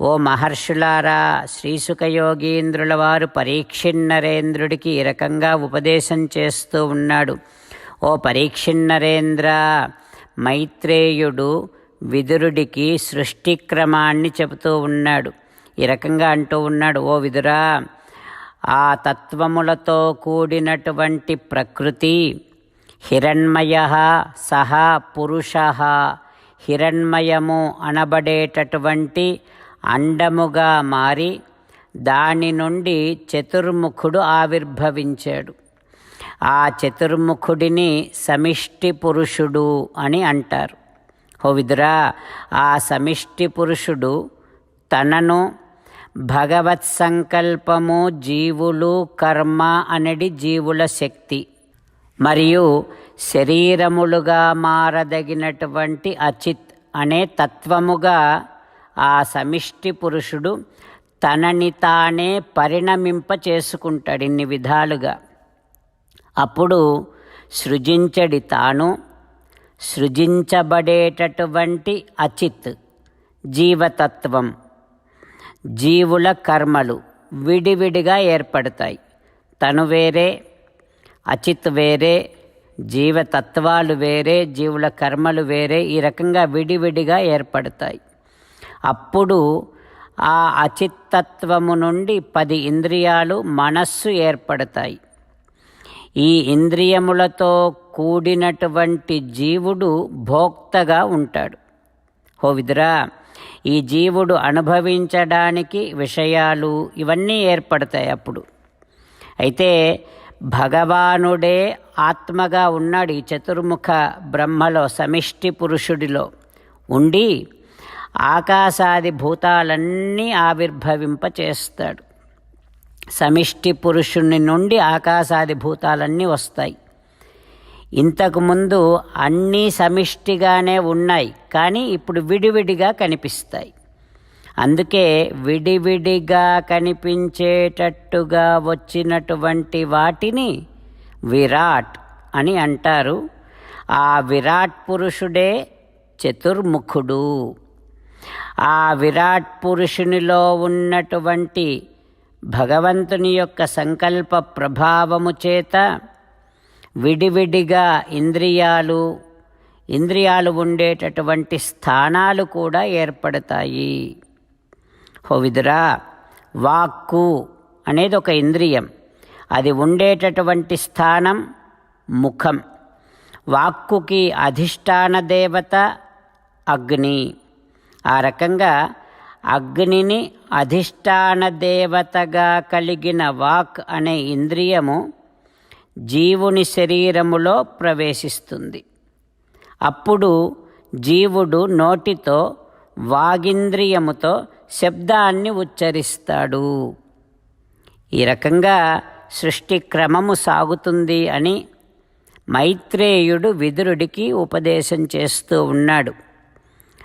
ఓ మహర్షులారా శ్రీసుఖయోగీంద్రుల వారు పరీక్షిన్నరేంద్రుడికి ఈ రకంగా ఉపదేశం చేస్తూ ఉన్నాడు. ఓ పరీక్షిన్నరేంద్ర మైత్రేయుడు విదురుడికి సృష్టి క్రమాన్ని చెబుతూ ఉన్నాడు. ఈ రకంగా అంటూ ఉన్నాడు ఓ విదురా ఆ తత్వములతో కూడినటువంటి ప్రకృతి హిరణ్మయ సహా పురుష హిరణ్మయము అనబడేటటువంటి అండముగా మారి దాని నుండి చతుర్ముఖుడు ఆవిర్భవించాడు. ఆ చతుర్ముఖుడిని సమిష్టి పురుషుడు అని అంటారు. హోవిదురా విదురా ఆ సమిష్టి పురుషుడు తనను భగవత్ సంకల్పము జీవులు కర్మ అనడి జీవుల శక్తి మరియు శరీరములుగా మారదగినటువంటి అచిత్ అనే తత్వముగా ఆ సమిష్టి పురుషుడు తనని తానే పరిణమింప చేసుకుంటాడు ఇన్ని విధాలుగా. అప్పుడు సృజించడి తాను సృజించబడేటటువంటి అచిత్ జీవతత్వం జీవుల కర్మలు విడివిడిగా ఏర్పడతాయి. తను వేరే అచిత్ వేరే జీవతత్వాలు వేరే జీవుల కర్మలు వేరే ఈ రకంగా విడివిడిగా ఏర్పడతాయి. అప్పుడు ఆ అచిత్తత్వము నుండి పది ఇంద్రియాలు మనస్సు ఏర్పడతాయి. ఈ ఇంద్రియములతో కూడినటువంటి జీవుడు భోక్తగా ఉంటాడు. హో విదురా ఈ జీవుడు అనుభవించడానికి విషయాలు ఇవన్నీ ఏర్పడతాయి అప్పుడు. అయితే భగవానుడే ఆత్మగా ఉన్నాడు ఈ చతుర్ముఖ బ్రహ్మలో సమిష్టి పురుషుడిలో. ఉండి ఆకాశాది భూతాలన్నీ ఆవిర్భవింప చేస్తాడు సమిష్టి పురుషుని నుండి ఆకాశాది భూతాలన్నీ వస్తాయి. ఇంతకుముందు అన్నీ సమిష్టిగానే ఉన్నాయి కానీ ఇప్పుడు విడివిడిగా కనిపిస్తాయి. అందుకే విడివిడిగా కనిపించేటట్టుగా వచ్చినటువంటి వాటిని విరాట్ అని అంటారు. ఆ విరాట్ పురుషుడే చతుర్ముఖుడు. ఆ విరాట్ పురుషునిలో ఉన్నటువంటి భగవంతుని యొక్క సంకల్ప ప్రభావము చేత విడివిడిగా ఇంద్రియాలు ఇంద్రియాలు ఉండేటటువంటి స్థానాలు కూడా ఏర్పడతాయి. హోవిదురా వాక్కు అనేది ఒక ఇంద్రియం. అది ఉండేటటువంటి స్థానం ముఖం. వాక్కుకి అధిష్టాన దేవత అగ్ని. ఆ రకంగా అగ్నిని అధిష్టాన దేవతగా కలిగిన వాక్ అనే ఇంద్రియము జీవుని శరీరములో ప్రవేశిస్తుంది. అప్పుడు జీవుడు నోటితో వాగింద్రియముతో శబ్దాన్ని ఉచ్చరిస్తాడు. ఈ రకంగా సృష్టి క్రమము సాగుతుంది అని మైత్రేయుడు విదురుడికి ఉపదేశం చేస్తూ ఉన్నాడు.